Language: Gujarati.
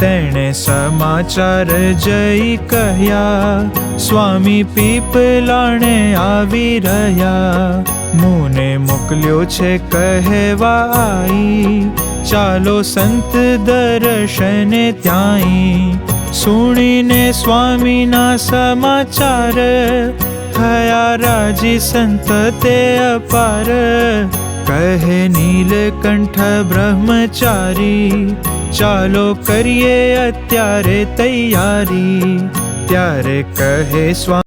તેણે સમાચાર જઈ કહ્યા, સ્વામી પીપલાણે આવી રહ્યા, મુને મોકલ્યો છે કહેવા આઈ, ચાલો સંત દર્શને ત્યાંય સુણીને સ્વામીના સમાચાર, થયા રાજી સંત તે અપાર કહે નીલકંઠ બ્રહ્મચારી ચાલો કરીએ અત્યારે તૈયારી ત્યારે કહે સ્વામી